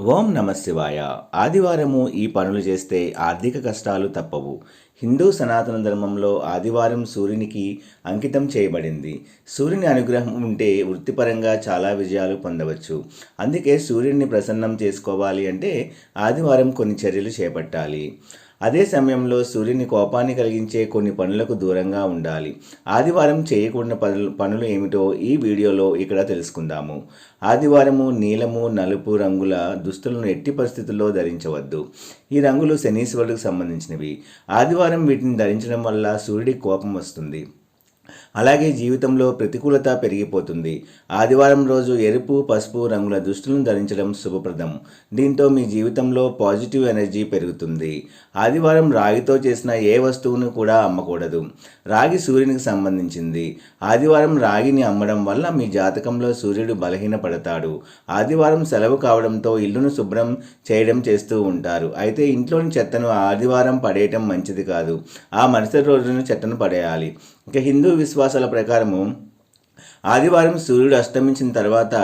ఓం నమ శివాయ. ఆదివారము ఈ పనులు చేస్తే ఆర్థిక కష్టాలు తప్పవు. హిందూ సనాతన ధర్మంలో ఆదివారం సూర్యునికి అంకితం చేయబడింది. సూర్యుని అనుగ్రహం ఉంటే వృత్తిపరంగా చాలా విజయాలు పొందవచ్చు. అందుకే సూర్యుడిని ప్రసన్నం చేసుకోవాలి అంటే ఆదివారం కొన్ని చర్యలు చేపట్టాలి. అదే సమయంలో సూర్యుని కోపాన్ని కలిగించే కొన్ని పనులకు దూరంగా ఉండాలి. ఆదివారం చేయకూడని పనులు పనులు ఏమిటో ఈ వీడియోలో ఇక్కడ తెలుసుకుందాము. ఆదివారము నీలము నలుపు రంగుల దుస్తులను ఎట్టి పరిస్థితుల్లో ధరించవద్దు. ఈ రంగులు శనీశ్వరుడికి సంబంధించినవి. ఆదివారం వీటిని ధరించడం వల్ల సూర్యుడికి కోపం వస్తుంది. అలాగే జీవితంలో ప్రతికూలత పెరిగిపోతుంది. ఆదివారం రోజు ఎరుపు పసుపు రంగుల దుస్తులను ధరించడం శుభప్రదం. దీంతో మీ జీవితంలో పాజిటివ్ ఎనర్జీ పెరుగుతుంది. ఆదివారం రాగితో చేసిన ఏ వస్తువును కూడా అమ్మకూడదు. రాగి సూర్యునికి సంబంధించింది. ఆదివారం రాగిని అమ్మడం వల్ల మీ జాతకంలో సూర్యుడు బలహీనపడతాడు. ఆదివారం సెలవు కావడంతో ఇల్లును శుభ్రం చేయడం చేస్తూ ఉంటారు. అయితే ఇంట్లోని చెత్తను ఆదివారం పడేయటం మంచిది కాదు. ఆ మరుసటి రోజున చెత్తను పడేయాలి. ఇక హిందూ విశ్వాసాల ప్రకారము ఆదివారం సూర్యుడు అస్తమించిన తర్వాత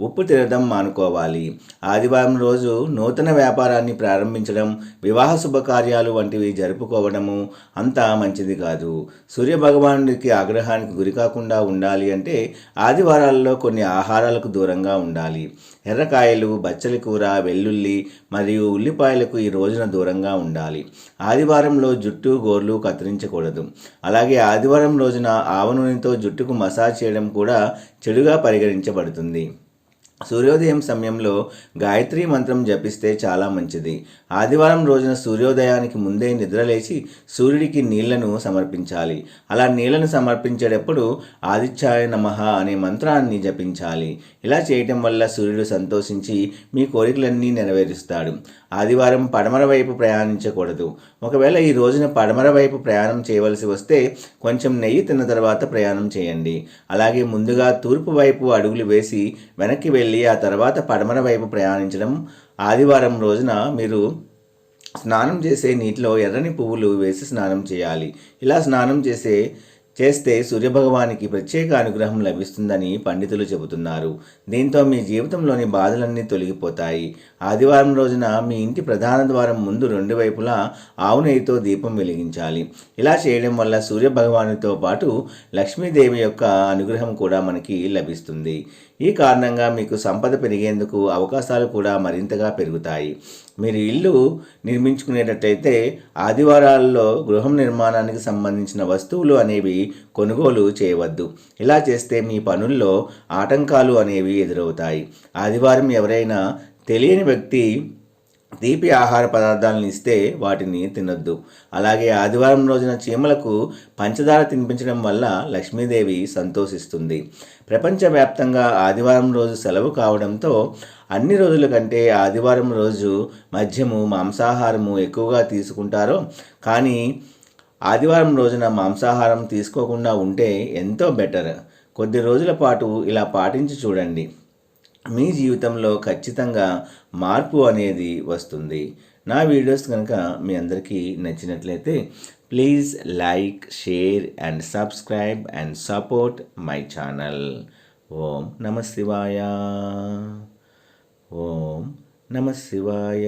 ఉప్పు తినడం మానుకోవాలి. ఆదివారం రోజు నూతన వ్యాపారాన్ని ప్రారంభించడం వివాహ శుభకార్యాలు వంటివి జరుపుకోవడము అంతా మంచిది కాదు. సూర్య భగవానుడికి ఆగ్రహానికి గురికాకుండా ఉండాలి అంటే ఆదివారాల్లో కొన్ని ఆహారాలకు దూరంగా ఉండాలి. ఎర్రకాయలు బచ్చలి కూర వెల్లుల్లి మరియు ఉల్లిపాయలకు ఈ రోజున దూరంగా ఉండాలి. ఆదివారంలో జుట్టు గోర్లు కత్తిరించకూడదు. అలాగే ఆదివారం రోజున ఆవనూనెతో జుట్టుకు మసాజ్ చేయడం కూడా కూడా చెడుగా పరిగణించబడుతుంది. సూర్యోదయం సమయంలో గాయత్రి మంత్రం జపిస్తే చాలా మంచిది. ఆదివారం రోజున సూర్యోదయానికి ముందే నిద్రలేచి సూర్యుడికి నీళ్ళను సమర్పించాలి. అలా నీళ్ళను సమర్పించేటప్పుడు ఆదిత్యాయ నమ అనే మంత్రాన్ని జపించాలి. ఇలా చేయటం వల్ల సూర్యుడు సంతోషించి మీ కోరికలన్నీ నెరవేరుస్తాడు. ఆదివారం పడమర వైపు ప్రయాణించకూడదు. ఒకవేళ ఈ రోజున పడమర వైపు ప్రయాణం చేయవలసి వస్తే కొంచెం నెయ్యి తిన్న తర్వాత ప్రయాణం చేయండి. అలాగే ముందుగా తూర్పు వైపు అడుగులు వేసి వెనక్కి వెళ్ళి ఆ తర్వాత పడమర వైపు ప్రయాణించడం. ఆదివారం రోజున మీరు స్నానం చేసే నీటిలో ఎర్రని పువ్వులు వేసి స్నానం చేయాలి. ఇలా స్నానం చేసే చేస్తే సూర్యభగవానికి ప్రత్యేక అనుగ్రహం లభిస్తుందని పండితులు చెబుతున్నారు. దీంతో మీ జీవితంలోని బాధలన్నీ తొలగిపోతాయి. ఆదివారం రోజున మీ ఇంటి ప్రధాన ద్వారం ముందు రెండు వైపులా ఆవు నెయ్యితో దీపం వెలిగించాలి. ఇలా చేయడం వల్ల సూర్యభగవానితో పాటు లక్ష్మీదేవి యొక్క అనుగ్రహం కూడా మనకి లభిస్తుంది. ఈ కారణంగా మీకు సంపద పెరిగేందుకు అవకాశాలు కూడా మరింతగా పెరుగుతాయి. మీరు ఇల్లు నిర్మించుకునేటట్లయితే ఆదివారాల్లో గృహం నిర్మాణానికి సంబంధించిన వస్తువులు అనేవి కొనుగోలు చేయవద్దు. ఇలా చేస్తే మీ పనుల్లో ఆటంకాలు అనేవి ఎదురవుతాయి. ఆదివారం ఎవరైనా తెలియని వ్యక్తి తీపి ఆహార పదార్థాలను ఇస్తే వాటిని తినొద్దు. అలాగే ఆదివారం రోజున చీమలకు పంచదార తినిపించడం వల్ల లక్ష్మీదేవి సంతోషిస్తుంది. ప్రపంచవ్యాప్తంగా ఆదివారం రోజు సెలవు కావడంతో అన్ని రోజుల కంటే ఆదివారం రోజు మద్యము మాంసాహారము ఎక్కువగా తీసుకుంటారో. కానీ ఆదివారం రోజున మాంసాహారం తీసుకోకుండా ఉంటే ఎంతో బెటర్. కొద్ది రోజుల పాటు ఇలా పాటించి చూడండి. మీ జీవితంలో ఖచ్చితంగా మార్పు అనేది వస్తుంది. నా వీడియోస్ కనుక మీ అందరికీ నచ్చినట్లయితే please like share and subscribe and support my channel. ఓం నమ శివాయ. ఓం నమ శివాయ.